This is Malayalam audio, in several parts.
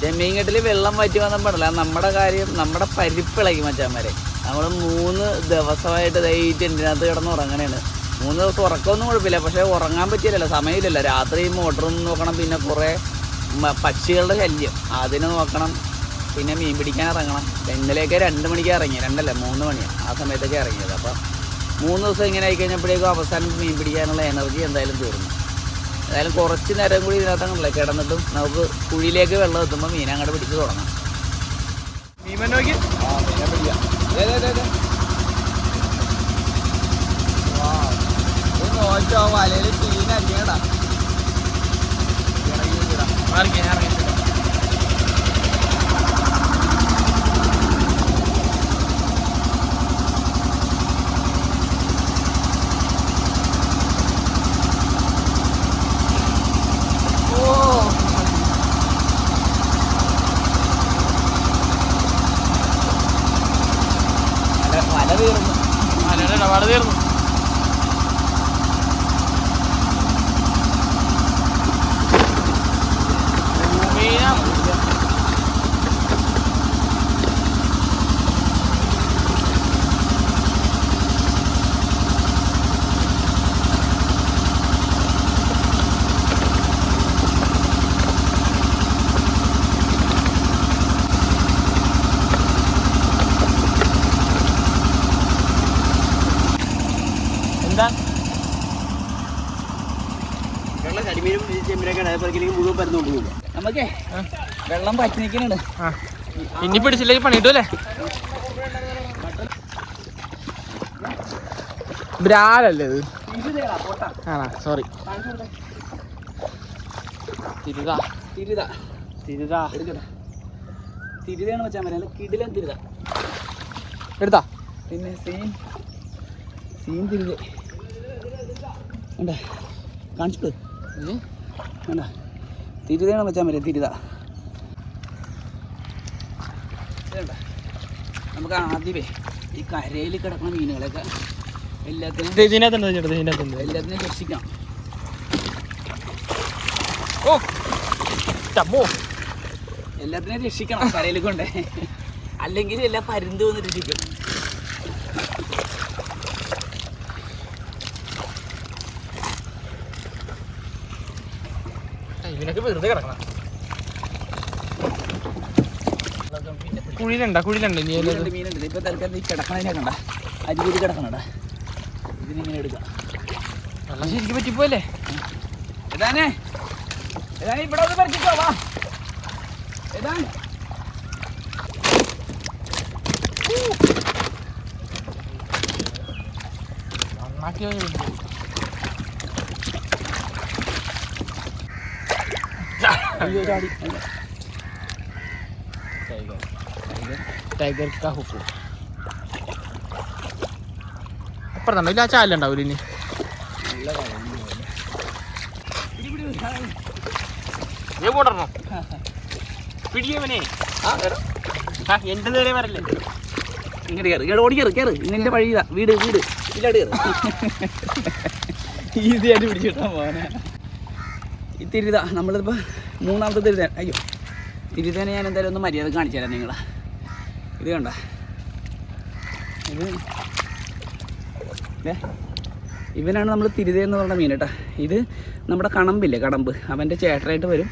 ചെമ്മീൻകെട്ടിൽ വെള്ളം വറ്റി വന്നാൽ പാടില്ല നമ്മുടെ കാര്യം നമ്മുടെ പരിപ്പിളകി മച്ചാന്മാരെ. നമ്മൾ മൂന്ന് ദിവസമായിട്ട് ദൈറ്റ് കിടന്ന് ഉറങ്ങണേണ്. മൂന്ന് ദിവസം ഉറക്കമൊന്നും കുഴപ്പമില്ല പക്ഷേ ഉറങ്ങാൻ പറ്റിയില്ലല്ലോ സമയമില്ലല്ലോ. രാത്രി മോട്ടറും നോക്കണം പിന്നെ കുറേ പക്ഷികളുടെ ശല്യം. അതിനെ നോക്കണം പിന്നെ മീൻ പിടിക്കാൻ ഇറങ്ങണം. ഇന്നലെയൊക്കെ രണ്ട് മണിക്ക് ഇറങ്ങി രണ്ടല്ല മൂന്ന് മണിയാണ് ആ സമയത്തൊക്കെ ഇറങ്ങിയത്. അപ്പം മൂന്ന് ദിവസം ഇങ്ങനെ ആയി കഴിഞ്ഞപ്പോഴേക്കും അവസാനം മീൻ പിടിക്കാനുള്ള എനർജി എന്തായാലും തീർന്നു. ഏതായാലും കുറച്ച് നേരം കൂടി ഇതിനകത്തങ്ങനല്ലേ കിടന്നിട്ടും നമുക്ക് കുഴിയിലേക്ക് വെള്ളം എത്തുമ്പോൾ മീൻ അങ്ങോട്ട് പിടിച്ച് തുടങ്ങാം. മീൻ നോക്കി. ആ മീനെ പിടിക്കാം. വലയിൽ മീൻ അരിയണടാ ഇറങ്ങി ഞാൻ ഇറങ്ങിയിട്ടില്ല വല വല തീർന്നു മലയുടെ ഇടപാട് തീർന്നു ഭൂമിയിലാണ്. എന്താ? വെള്ളം കരിമീനും മുഴുവൻ നമുക്കേ വെള്ളം പറ്റി നിൽക്കുന്നുണ്ട് ഇനി പിടിച്ചില്ലെങ്കിൽ പണിയിട്ടല്ലേ ബ്രാലല്ലേ ഇത്? ആണോ? സോറി തിരുതാ. തിരുത. തിരുതാ. തിരുതയാണ് വെച്ചാൽ മതി. കിടിലം തിരുത. എടുത്താ? പിന്നെ സീൻ. സീൻ തിരുത. ഉണ്ടാ? കാണിച്ചിട്ട് വേണ്ട തിരുതയാണ് വെച്ചാൽ മതി തിരുത. നമുക്ക് ആദ്യമേ ഈ കരയിൽ കിടക്കുന്ന മീനുകളൊക്കെ എല്ലാത്തിനും എല്ലാത്തിനും രക്ഷിക്കാം ഓ! ചമ്മോ. എല്ലാത്തിനും രക്ഷിക്കണം കരയിൽ കൊണ്ടേ. അല്ലെങ്കിൽ എല്ലാം പരുന്ത് രക്ഷിക്കും ഇതിനൊക്കെ വെറുതെ കിടക്കണം. കുഴിയിലുണ്ടാ കുഴിയിലുണ്ട്. ഇനി മീനുണ്ട്. ഇപ്പൊ തൽക്കാലം ഈ കിടക്കണതിനെ കണ്ട. കിടക്കണടാ. ഇതിനിങ്ങനെ എടുക്കാം. വെള്ളം ശരിക്കും പറ്റിപ്പോയല്ലേ? ഏതാനേ? ഏതാനേ ഇവിടെ ഒന്ന് പറിച്ചിട്ടോ വാ. ഏതാ നന്നാക്കി അയ്യോ ചാടി ടൈഗർ കാ ഹുക്കു അപ്പുറത്തുണ്ടോ ഇല്ല ആ ചാലുണ്ടാവൂല ഇനി. നീ കൂടണോ പിടിയവനെ. എന്റെ നേരെ വരല്ലേ? ഇങ്ങോട്ട് കയറി ഇങ്ങോട്ട് ഓടി കയറി കയറി നിന്റെ വഴി ഇതാ. വീട് വീട്. ഇല്ലാട്ട് കയറി ഈസിയായിട്ട് പിടിച്ചിട്ടാ പോനെ ഇത്തിരി ഇതാ നമ്മളിപ്പോ മൂന്നാമത്തെ തിരുതേന അയ്യോ. തിരുതേന ഞാൻ എന്തായാലും ഒന്ന് മര്യാദ കാണിച്ചു തരാം നിങ്ങളെ. ഇത് കണ്ട? ഇത് ഇവനാണ് നമ്മൾ തിരുതേ എന്ന് പറഞ്ഞ മീൻ കേട്ടോ. ഇത് നമ്മുടെ കണമ്പില്ലേ കടമ്പ് അവന്റെ ചേട്ടനായിട്ട് വരും.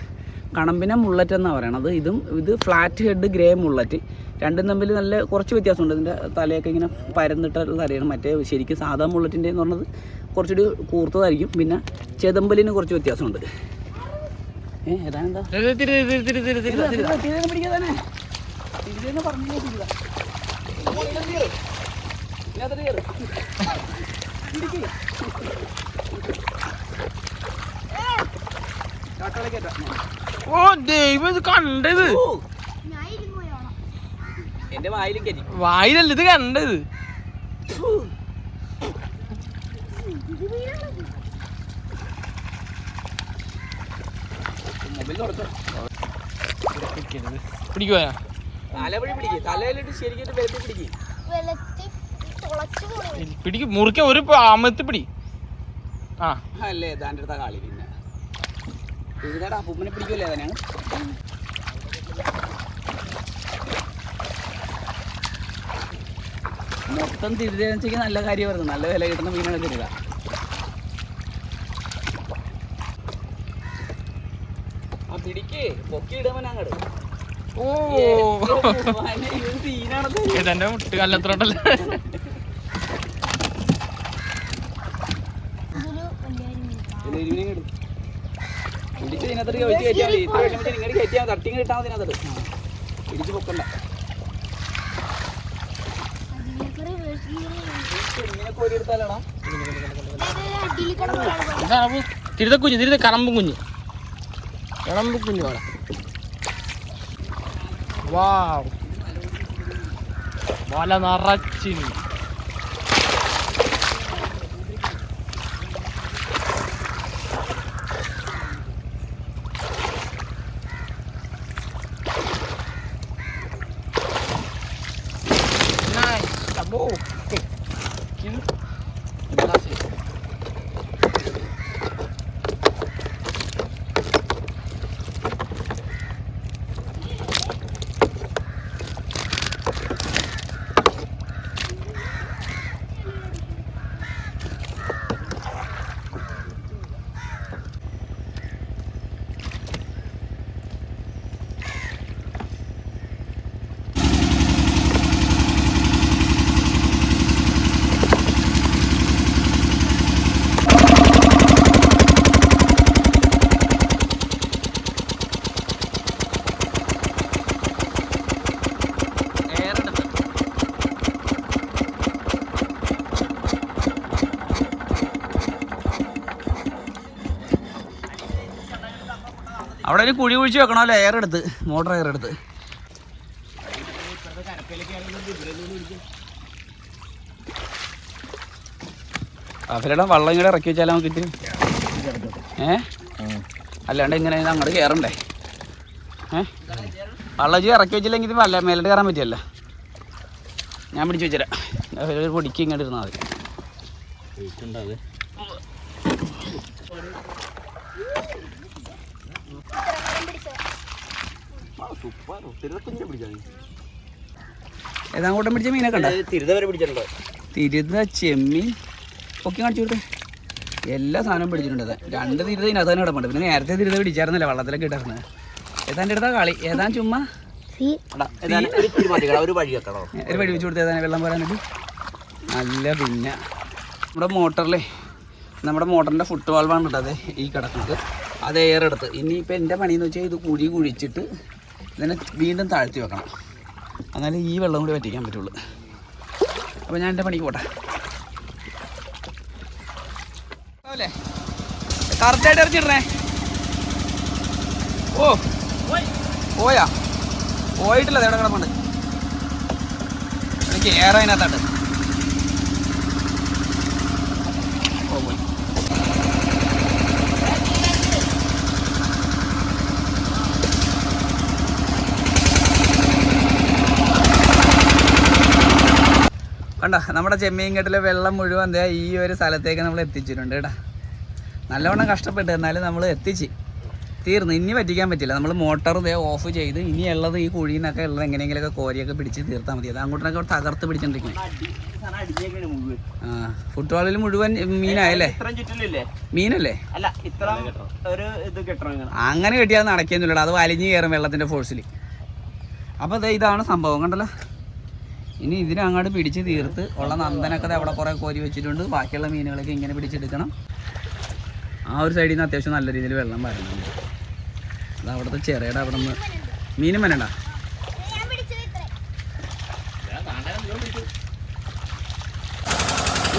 കണമ്പിനെ മുള്ളറ്റ് എന്നാണ് പറയണത്. ഇതും ഇത് ഫ്ലാറ്റ് ഹെഡ് ഗ്രേ മുള്ളറ്റ് രണ്ടും തമ്മിൽ നല്ല കുറച്ച് വ്യത്യാസമുണ്ട്. ഇതിന്റെ തലയൊക്കെ ഇങ്ങനെ പരന്നിട്ടുള്ള തലയാണ്. മറ്റേ ശരിക്കും സാധാ മുള്ളറ്റിന്റെ എന്ന് പറഞ്ഞത് കുറച്ചുകൂടി കൂർത്തതായിരിക്കും. പിന്നെ ചെതമ്പലിന് കുറച്ച് വ്യത്യാസമുണ്ട്. ഓ ദൈവം ഇത് കണ്ടത്. എന്റെ വായിലും വായിലല്ല ഇത് കണ്ടത്. പിടിക്കുവാ? പിടിക്കും. മുറിക്ക ഒരു അമത്തി പിടി. ആ. അല്ലേ താന്റെ അടുത്ത മൊത്തം തിരിച്ചു നല്ല കാര്യമായിരുന്നു. നല്ല വില കിട്ടുന്ന മീനാണ് തിരുതാ. പൊക്കി ഓ. ഇതെന്റെ മുട്ട് കല്ലത്തോട്ടല്ലേ കയറ്റിയാൽ മതി. ഇത്ര കഴിയുമ്പോൾ ഇങ്ങോട്ട് കയറ്റിയാൽ മതി. പിടിച്ച് പൊക്കണ്ട. ഇങ്ങനെ കോരി എടുത്താലാണോ? അടിയിൽ കിടന്നാണ് തിരുത കുഞ്ഞ് തിരുത്ത കറമ്പും കുഞ്ഞ്. കറമ്പ് കുഞ്ഞ് വാ വല നിറച്ചിന് Nice. Abo. Cute. അവിടെ ഒരു കുഴി കുഴിച്ച് വെക്കണമല്ലോ എയർ എടുത്ത്. മോട്ടർ എയർ എടുത്ത്. അവരുടെ വള്ളം ഇങ്ങനെ ഇറക്കി വെച്ചാൽ നമുക്ക് ഇത്തിരി ഏ? അല്ലാണ്ട് ഇങ്ങനെ അങ്ങോട്ട് കയറണ്ടേ ഏ? വള്ളം ഇച്ചിരി ഇറക്കി വെച്ചില്ലെങ്കിൽ ഇത് വല്ല മേലോട്ട് കയറാൻ പറ്റിയല്ല ഞാൻ പിടിച്ച് വെച്ചുതരാം അവരൊരു പൊടിക്ക് ഇങ്ങോട്ട് ഇരുന്നാൽ മതി. ഏതാങ്കൂട്ടം പിടിച്ച മീനൊക്കെ ഉണ്ടോ? തിരുത വരെ പിടിച്ചിട്ടുണ്ടോ? തിരുത ചെമ്മീൻ ഒക്കെ കാണിച്ചു കൊടുത്തേ എല്ലാ സാധനവും പിടിച്ചിട്ടുണ്ട്. രണ്ട് തിരുത ഇതിനകത്ത് തന്നെ കിടപ്പുണ്ട്. പിന്നെ നേരത്തെ തിരുത പിടിച്ചായിരുന്നല്ലേ വള്ളത്തിലൊക്കെ ഇട്ടായിരുന്നത് ഏതാണ്ട് എടുത്താ കളി? ഏതാ ചുമ്മാ? ഏതാണ് ഒരു വഴി വെച്ച് കൊടുത്തേ വെള്ളം പോരാനായിട്ട് നല്ല പിന്നെ നമ്മുടെ മോട്ടറിലെ നമ്മുടെ മോട്ടറിന്റെ ഫുട് വാൾവാണ് കേട്ടോ അതെ ഈ കിടക്കുന്നത്. അത് എയർ എടുത്ത്. ഇനിയിപ്പോൾ എന്റെ പണിയെന്ന് വെച്ചാൽ ഇത് കുഴി കുഴിച്ചിട്ട് ഇതിനെ വീണ്ടും താഴ്ത്തി വെക്കണം. എന്നാലേ ഈ വെള്ളം കൂടി വറ്റിക്കാൻ പറ്റുള്ളൂ. അപ്പോൾ ഞാൻ എന്റെ പണിക്ക് പോട്ടെ. അല്ലേ? കറക്റ്റായിട്ട് ഇറച്ചിടണേ. ഓ. പോയാ? പോയിട്ടില്ല അതെവിടെ കിടപ്പുണ്ട്? എനിക്ക് ഏറെ അതിനകത്താണ്ട് ഓ പോയി കണ്ട നമ്മുടെ ചെമ്മീൻകെട്ടിലെ വെള്ളം മുഴുവൻ ദേ ഈ ഒരു സ്ഥലത്തേക്ക് നമ്മൾ എത്തിച്ചിട്ടുണ്ട് കേട്ടോ. നല്ലവണ്ണം കഷ്ടപ്പെട്ട് എന്നാലും നമ്മൾ എത്തിച്ച്. തീർന്നു. ഇനി പറ്റിക്കാൻ പറ്റില്ല. നമ്മൾ മോട്ടർ ദേ ഓഫ് ചെയ്ത് ഇനി ഉള്ളത് ഈ കുഴിയിൽ നിന്നൊക്കെ ഉള്ളത് എങ്ങനെയെങ്കിലുമൊക്കെ കോരിയൊക്കെ പിടിച്ച് തീർത്താൽ മതി. അത് അങ്ങോട്ടൊക്കെ തകർത്ത് പിടിച്ചോണ്ടിരിക്കും ആ ഫുട്ബോളിൽ മുഴുവൻ മീനായല്ലേ? മീനല്ലേ? അങ്ങനെ കിട്ടിയാൽ നടക്കുന്നില്ലടാ അത് വലിഞ്ഞു കയറും വെള്ളത്തിന്റെ ഫോഴ്സിൽ അപ്പോൾ ഇതാണ് സംഭവം. കണ്ടല്ലോ? ഇനി ഇതിനെ അങ്ങോട്ട് പിടിച്ച് തീർത്ത് ഉള്ള നന്ദനൊക്കെ അവിടെ കുറേ കോരി വെച്ചിട്ടുണ്ട്. ബാക്കിയുള്ള മീനുകളൊക്കെ ഇങ്ങനെ പിടിച്ചെടുക്കണം. ആ ഒരു സൈഡിൽ നിന്ന് അത്യാവശ്യം നല്ല രീതിയിൽ വെള്ളം വരുന്നുണ്ട് അത് അവിടുത്തെ ചെറിയുടെ അവിടെ നിന്ന് മീനും വരണ്ട.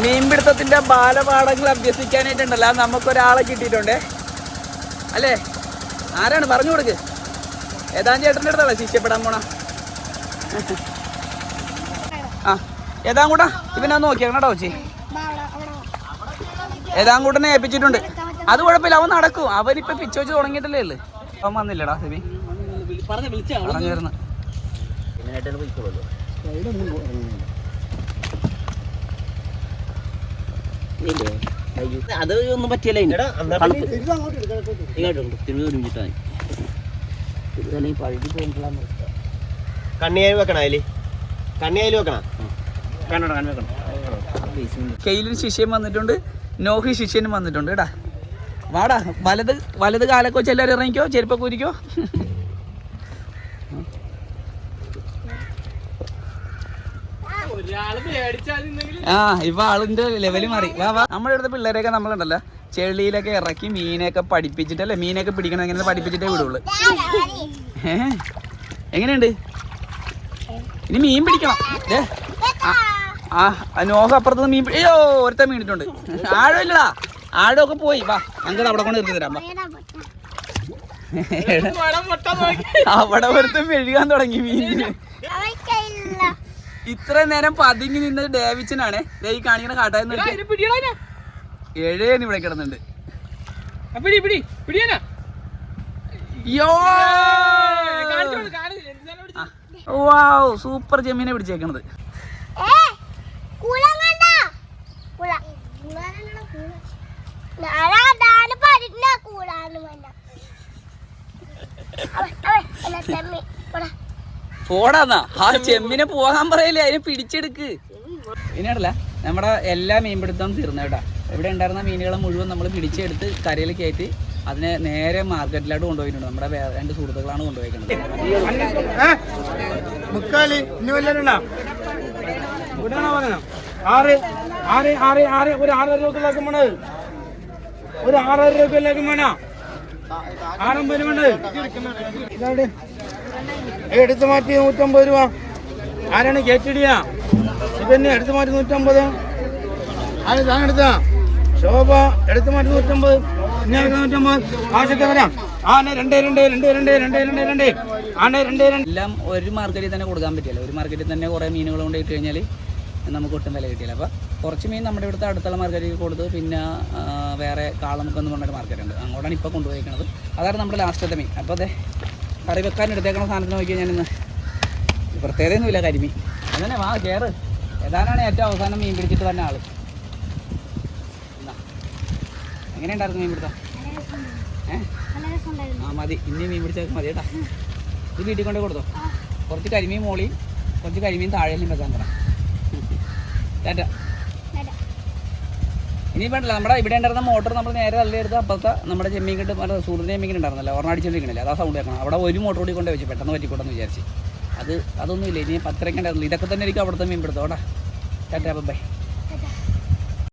മീൻപിടുത്തത്തിന്റെ ബാലപാഠങ്ങൾ അഭ്യസിക്കാനായിട്ടുണ്ടല്ല. നമുക്കൊരാളെ കിട്ടിയിട്ടുണ്ടേ. അല്ലേ? ആരാണ്? പറഞ്ഞു കൊടുക്ക്. ഏതാണ്ട് ചേട്ടന്റെ അടുത്താണോ ശിക്ഷപ്പെടാൻ പോണ? ഏതാങ്കൂട്ടാ ഇവനാ നോക്കിയാ കേട്ടോ ചേച്ചി. ഏതാങ്കൂട്ടനെ ഏൽപ്പിച്ചിട്ടുണ്ട്. അത് കുഴപ്പമില്ല അവൻ നടക്കും. അവനിപ്പൊ പിച്ച് വെച്ച് തുടങ്ങിയിട്ടല്ലേ ഉള്ളു. അവൻ വന്നില്ലടാ സെബി. പറഞ്ഞ വിളിച്ചാ പറഞ്ഞായിരുന്നു ഇതിനായിട്ടാണ് പോയിക്കോളൂ. അത് ഒന്നും പറ്റിയല്ല കണ്ണിയായി വെക്കണ അതിൽ. കണ്ണിയായി വെക്കണ. കെയിലിന് ശിഷ്യൻ വന്നിട്ടുണ്ട്. നോഹി ശിഷ്യനും വന്നിട്ടുണ്ട് കേട്ടാ. വാടാ വലത് വലത് കാലൊക്കെ വെച്ച് എല്ലാവരും ഇറങ്ങിക്കോ? ചെരുപ്പൊക്കെ ഊരിക്കോ? ആ ഇപ്പൊ ആളിന്റെ ലെവൽ മാറി. വാ വാ. നമ്മുടെ അടുത്ത പിള്ളേരെയൊക്കെ നമ്മളുണ്ടല്ലോ. ചെളിയിലൊക്കെ ഇറക്കി മീനെയൊക്കെ പഠിപ്പിച്ചിട്ടല്ലേ? മീനൊക്കെ പിടിക്കണം എങ്ങനെ പഠിപ്പിച്ചിട്ടേ വിടുള്ളൂ. ഏ? എങ്ങനെയുണ്ട്? ഇനി മീൻ പിടിക്കണം. ദേ, ആ നോഹ അപ്പുറത്ത് മീൻ അയ്യോ ഒരുത്തൻ മീനിട്ടുണ്ട് ആഴമില്ലടാ ആഴമൊക്കെ പോയി. വാ അങ്കിൾ അവിടെ കൊണ്ട് നിർത്തി തരാം വാ. നോക്കി അവിടെ ഒരുത്തൻ മെഴുകാൻ തുടങ്ങി മീനിന്. ഇത്ര നേരം പതുങ്ങി നിന്നത് ഡേവിച്ചനാണ് ഈ കാണിക്കണ കാട്ടായി എഴേന്ന് ഇവിടെ കിടന്നുണ്ട്? സൂപ്പർ ജമീനെ പിടിച്ചേക്കണത്. പോടാന്നാ. ആ ചെമ്മിനെ പോകാൻ പറയില്ലേ അതിനെ പിടിച്ചെടുക്ക്. ഇനിയല്ല നമ്മുടെ എല്ലാ മീൻപിടുത്തം തീർന്നു കേട്ടാ. ഇവിടെ ഉണ്ടായിരുന്ന മീനുകളെ മുഴുവൻ നമ്മൾ പിടിച്ചെടുത്ത് കരയിൽ കയറ്റി അതിനെ നേരെ മാർക്കറ്റിലോട്ട് കൊണ്ടുപോയിട്ടുണ്ട്. നമ്മുടെ രണ്ട് സുഹൃത്തുക്കളാണ് കൊണ്ടുപോയിരിക്കുന്നത് ആറ് ആറ് ആറ് ഒരു ആറര രൂപ ഒരു എടുത്തു മാറ്റി നൂറ്റമ്പത് രൂപ. ആരാണ് കേറ്റിടിയാ ഇതന്നെ എടുത്തു മാറ്റി നൂറ്റമ്പത്. ആര് താൻ എടുത്താ? ശോഭ എടുത്തു മാറ്റി നൂറ്റമ്പത്. പിന്നെ നൂറ്റമ്പത്? ആവശ്യത്തെ വരാം. എല്ലാം ഒരു മാർക്കറ്റിൽ തന്നെ കൊടുക്കാൻ പറ്റില്ല. ഒരു മാർക്കറ്റിൽ തന്നെ കുറേ മീനുകൾ കൊണ്ടിട്ട് കഴിഞ്ഞാൽ നമുക്ക് ഒട്ടും വില കിട്ടിയില്ല. അപ്പോൾ കുറച്ച് മീൻ നമ്മുടെ ഇവിടുത്തെ അടുത്തുള്ള മാർക്കറ്റിൽ കൊടുത്തു പിന്നെ വേറെ കാളമുക്ക് എന്ന് പറഞ്ഞൊരു മാർക്കറ്റ് ഉണ്ട്. അങ്ങോട്ടാണ് ഇപ്പോൾ കൊണ്ടുപോയിരിക്കുന്നത് അതാണ് നമ്മുടെ ലാസ്റ്റത്തെ മീൻ. അപ്പോൾ അതെ കറി വെക്കാൻ എടുത്തേക്കണ സാധനത്തിന് നോക്കിയാൽ ഞാനിന്ന്. പ്രത്യേകതയൊന്നുമില്ല കരിമീൻ. അങ്ങനെ വാ കയറ് ഏതാനാണ് ഏറ്റവും അവസാനം മീൻ പിടിച്ചിട്ട് തന്നെ ആൾ? എങ്ങനെ എങ്ങനെയുണ്ടായിരുന്നു മീൻ പിടുത്തം? ഏഹ് ആ മതി. ഇനി മീൻ പിടിച്ചാൽ മതി കേട്ടാ. ഇത് വീട്ടിൽ കൊണ്ടേ കൊടുത്തോ? കുറച്ച് കരിമീൻ മോളി കുറച്ച് കരിമീൻ താഴെയും വെക്കാൻ പറ. ഇനി വേണ്ടല്ല നമ്മുടെ ഇവിടെ ഉണ്ടായിരുന്ന മോട്ടോർ നമ്മൾ നേരെ തള്ളിയെടുത്ത് അപ്പുറത്തെ നമ്മുടെ ചെമ്മീൻ കിട്ടും മറ്റേ സൂര്യന്റെ ചെമ്മീൻ ഉണ്ടായിരുന്നല്ലോ. ഒരെണ്ണം അടിച്ചോണ്ടിരിക്കണില്ല അതാ സൗണ്ട് കേൾക്കണം. അവിടെ ഒരു മോട്ടോർ കൂടി കൊണ്ടേ വെച്ചു പെട്ടെന്ന് പറ്റിക്കോട്ടെന്ന് വിചാരിച്ച്. അത് അതൊന്നുമില്ല. ഇനി പത്തരയ്ക്ക് ഇതൊക്കെ തന്നെ ആയിരിക്കും അവിടുത്തെ മീൻ പിടുത്തം ടാറ്റ ബൈ